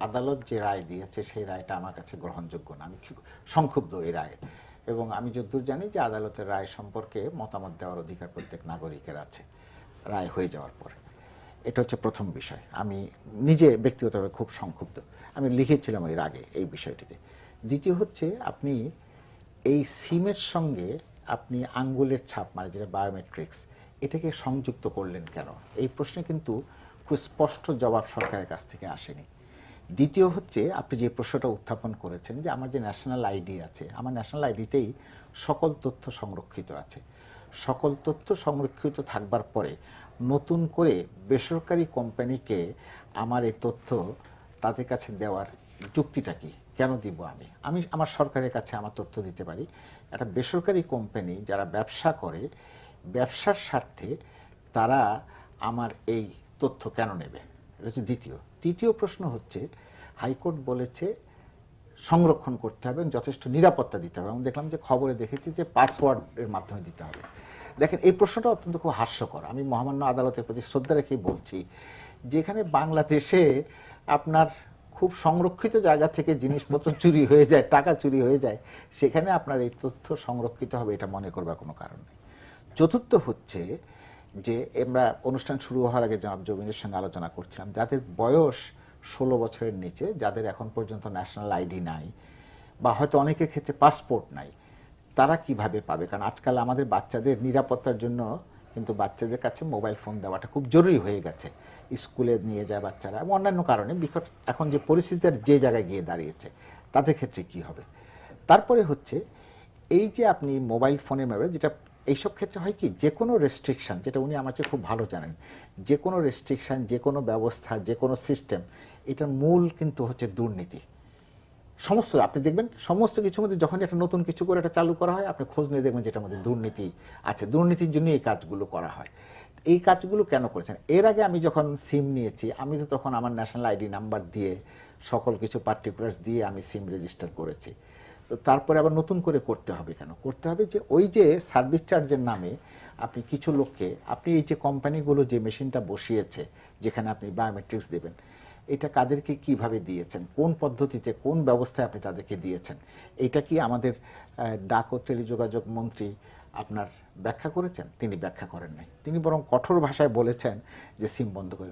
আদালত যে রায় দিয়েছে, সেই রায়টা আমার কাছে গ্রহণযোগ্য না। আমি সংক্ষুব্ধ এই রায়। এবং আমি যদ্দূর জানি যে আদালতের রায় সম্পর্কে মতামত দেওয়ার অধিকার প্রত্যেক নাগরিকের আছে। রায় হয়ে যাওয়ার পর। এটা হচ্ছে প্রথম বিষয়। আমি নিজে ব্যক্তিগতভাবে খুব সংক্ষুব্ধ। আমি লিখেছিলাম এর আগে এই বিষয়টিতে। দ্বিতীয় হচ্ছে আপনি এই সিমের সঙ্গে আপনি আঙ্গুলের ছাপ মানে যেটা বায়োমেট্রিক্স এটাকে সংযুক্ত করলেন কেন? এই প্রশ্নে কিন্তু খুব স্পষ্ট জবাব সরকারের কাছ থেকে আসেনি। দ্বিতীয় হচ্ছে আপনি যে প্রশ্নটা উত্থাপন করেছেন যে আমার যে ন্যাশনাল আইডি আছে, আমার ন্যাশনাল আইডিতেই সকল তথ্য সংরক্ষিত আছে। সকল তথ্য সংরক্ষিত থাকবার পরে নতুন করে বেসরকারি কোম্পানিকে আমার এই তথ্য তাদের কাছে দেওয়ার যুক্তিটা কি? কেন দিব আমি? আমি আমার সরকারের কাছে আমার তথ্য দিতে পারি। একটা বেসরকারি কোম্পানি যারা ব্যবসা করে, ব্যবসার স্বার্থে তারা আমার এই তথ্য কেন নেবে? এটা হচ্ছে দ্বিতীয়। তৃতীয় প্রশ্ন হচ্ছে, হাইকোর্ট বলেছে সংরক্ষণ করতে হবে এবং যথেষ্ট নিরাপত্তা দিতে হবে। এবং দেখলাম যে খবরে দেখেছি যে পাসওয়ার্ডের মাধ্যমে দিতে হবে। দেখেন, এই প্রশ্নটা অত্যন্ত খুব হাস্যকর। আমি মহামান্য আদালতের প্রতি শ্রদ্ধা রেখেই বলছি, যেখানে বাংলাদেশে আপনার খুব সংরক্ষিত জায়গা থেকে জিনিসপত্র চুরি হয়ে যায়, টাকা চুরি হয়ে যায়, সেখানে আপনার এই তথ্য সংরক্ষিত হবে এটা মনে করবার কোনো কারণ নেই। চতুর্থ হচ্ছে যে আমরা অনুষ্ঠান শুরু হওয়ার আগে জনাব জবিনের সঙ্গে আলোচনা করছিলাম। যাদের বয়স ষোলো বছরের নিচে, যাদের এখন পর্যন্ত ন্যাশনাল আইডি নাই, বা হয়তো অনেকের ক্ষেত্রে পাসপোর্ট নাই, তারা কীভাবে পাবে? কারণ আজকাল আমাদের বাচ্চাদের নিরাপত্তার জন্য কিন্তু বাচ্চাদের কাছে মোবাইল ফোন দেওয়াটা খুব জরুরি হয়ে গেছে। স্কুলে নিয়ে যায় বাচ্চারা, এবং অন্যান্য কারণে বিকট এখন যে পরিস্থিতির যে জায়গায় গিয়ে দাঁড়িয়েছে, তাদের ক্ষেত্রে কি হবে? তারপরে হচ্ছে এই যে আপনি মোবাইল ফোনের ব্যাপারে, যেটা এইসব ক্ষেত্রে হয় কি যে কোনো রেস্ট্রিকশন যেটা উনি আমার খুব ভালো জানেন যে কোনো রেস্ট্রিকশান যে কোনো ব্যবস্থা যে কোনো সিস্টেম এটার মূল কিন্তু হচ্ছে দুর্নীতি। সমস্ত, আপনি দেখবেন সমস্ত কিছুর মধ্যে যখন একটা নতুন কিছু করে এটা চালু করা হয়, আপনি খোঁজ নিয়ে দেখবেন যেটার মধ্যে দুর্নীতি আছে। দুর্নীতির জন্য এই কাজগুলো করা হয়। এই কাজগুলো কেন করেছেন? এর আগে আমি যখন সিম নিয়েছি, আমি তো তখন আমার ন্যাশনাল আইডি নাম্বার দিয়ে সকল কিছু পার্টিকুলার্স দিয়ে আমি সিম রেজিস্টার করেছি। তারপরে আবার নতুন করে করতে হবে কেন? করতে হবে যে ওই যে সার্ভিস চার্জের নামে আপনি কিছু লোককে, আপনি এই যে কোম্পানিগুলো যে মেশিনটা বসিয়েছে, যেখানে আপনি বায়োমেট্রিক্স দেবেন, এটা কাদেরকে কীভাবে দিয়েছেন? কোন পদ্ধতিতে, কোন ব্যবস্থায় আপনি তাদেরকে দিয়েছেন? এটা কি আমাদের ডাক ও টেলিযোগাযোগ মন্ত্রী আপনার ব্যাখ্যা করেছেন? তিনি ব্যাখ্যা করেন নাই। তিনি বরং কঠোর ভাষায় বলেছেন যে সিম বন্ধ করে।